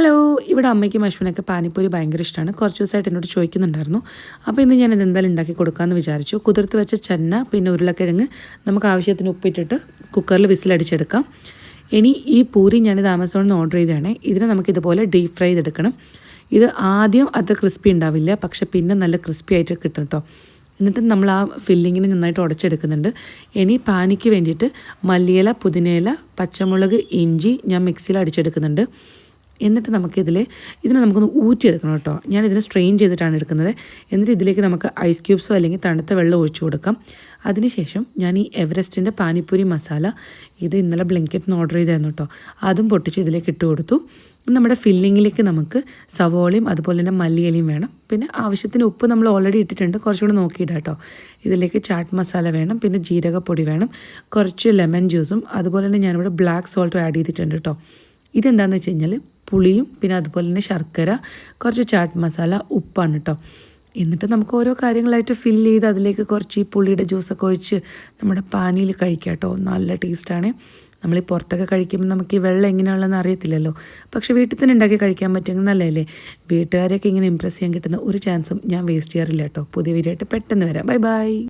Hello ഇവിടെ അമ്മയ്ക്കും അശ്വിനൊക്കെ പാനിപ്പൂരി ഭയങ്കര ഇഷ്ടമാണ് കുറച്ച് ദിവസമായിട്ട് എന്നോട് ചോദിക്കുന്നുണ്ടായിരുന്നു. അപ്പോൾ ഇന്ന് ഞാൻ ഇതെന്തായാലും ഉണ്ടാക്കി കൊടുക്കാമെന്ന് വിചാരിച്ചു. കുതിർത്ത് വെച്ച ചെന്ന പിന്നെ ഉരുളക്കിഴങ്ങ് നമുക്ക് ആവശ്യത്തിന് ഉപ്പിട്ടിട്ട് കുക്കറിൽ വിസിലടിച്ചെടുക്കാം. ഇനി ഈ പൂരി ഞാനിത് ആമസോണിൽ നിന്ന് ഓർഡർ ചെയ്തതാണ്. ഇതിനെ നമുക്ക് ഇതുപോലെ ഡീപ് ഫ്രൈ ചെയ്തെടുക്കണം. ഇത് ആദ്യം അത്ര ക്രിസ്പി ഉണ്ടാവില്ല. പക്ഷെ പിന്നെ നല്ല ക്രിസ്പി ആയിട്ട് കിട്ടും കേട്ടോ എന്നിട്ട് നമ്മൾ ആ ഫില്ലിങ്ങിന് നന്നായിട്ട് ഉടച്ചെടുക്കുന്നുണ്ട്. ഇനി പാനിക്ക് വേണ്ടിയിട്ട് മല്ലിയില പുതിനയില പച്ചമുളക് ഇഞ്ചി ഞാൻ മിക്സിയിൽ അടിച്ചെടുക്കുന്നുണ്ട്. എന്നിട്ട് നമുക്കിതിൽ ഇതിനെ നമുക്കൊന്ന് ഊറ്റിയെടുക്കണം കേട്ടോ. ഞാൻ ഇതിനെ സ്ട്രെയിൻ ചെയ്തിട്ടാണ് എടുക്കുന്നത്. എന്നിട്ട് ഇതിലേക്ക് നമുക്ക് ഐസ് ക്യൂബ്സോ അല്ലെങ്കിൽ തണുത്ത വെള്ളം ഒഴിച്ചു കൊടുക്കാം. അതിനുശേഷം ഞാൻ ഈ എവറസ്റ്റിന്റെ പാനിപ്പൂരി മസാല ഇത് ഇന്നലെ ബ്ലിങ്കറ്റിന് ഓർഡർ ചെയ്തായിരുന്നു കേട്ടോ. അതും പൊട്ടിച്ച് ഇതിലേക്ക് ഇട്ട് കൊടുത്തു. നമ്മുടെ ഫില്ലിങ്ങിലേക്ക് നമുക്ക് സവോളയും അതുപോലെ തന്നെ മല്ലിയിലയും വേണം. പിന്നെ ആവശ്യത്തിന് ഉപ്പ് നമ്മൾ ഓൾറെഡി ഇട്ടിട്ടുണ്ട്. കുറച്ചുകൂടെ നോക്കിയിടാം കേട്ടോ. ഇതിലേക്ക് ചാട്ട് മസാല വേണം. പിന്നെ ജീരകപ്പൊടി വേണം. കുറച്ച് ലെമൺ ജ്യൂസും അതുപോലെ തന്നെ ഞാനിവിടെ ബ്ലാക്ക് സോൾട്ടും ആഡ് ചെയ്തിട്ടുണ്ട് കേട്ടോ. ഇതെന്താണെന്ന് വെച്ച് കഴിഞ്ഞാൽ പുളിയും പിന്നെ അതുപോലെ തന്നെ ശർക്കര കുറച്ച് ചാട്ട് മസാല ഉപ്പാണ് കേട്ടോ എന്നിട്ട് നമുക്ക് ഓരോ കാര്യങ്ങളായിട്ട് ഫില്ല് ചെയ്ത് അതിലേക്ക് കുറച്ച് ഈ പുളിയുടെ ജ്യൂസൊക്കെ ഒഴിച്ച് നമ്മുടെ പാനിയിൽ കഴിക്കാം കേട്ടോ നല്ല ടേസ്റ്റാണ് നമ്മൾ ഈ പുറത്തൊക്കെ കഴിക്കുമ്പോൾ നമുക്ക് ഈ വെള്ളം എങ്ങനെയുള്ളതെന്ന് അറിയത്തില്ലല്ലോ. പക്ഷേ വീട്ടിൽ തന്നെ ഉണ്ടാക്കി കഴിക്കാൻ പറ്റുമെങ്കിൽ നല്ലതല്ലേ? വീട്ടുകാരെയൊക്കെ ഇങ്ങനെ ഇമ്പ്രസ് ചെയ്യാൻ കിട്ടുന്ന ഒരു ചാൻസും ഞാൻ വേസ്റ്റ് ചെയ്യാറില്ല കേട്ടോ പുതിയ വീഡിയോ ആയിട്ട് പെട്ടെന്ന് വരാം. Bye bye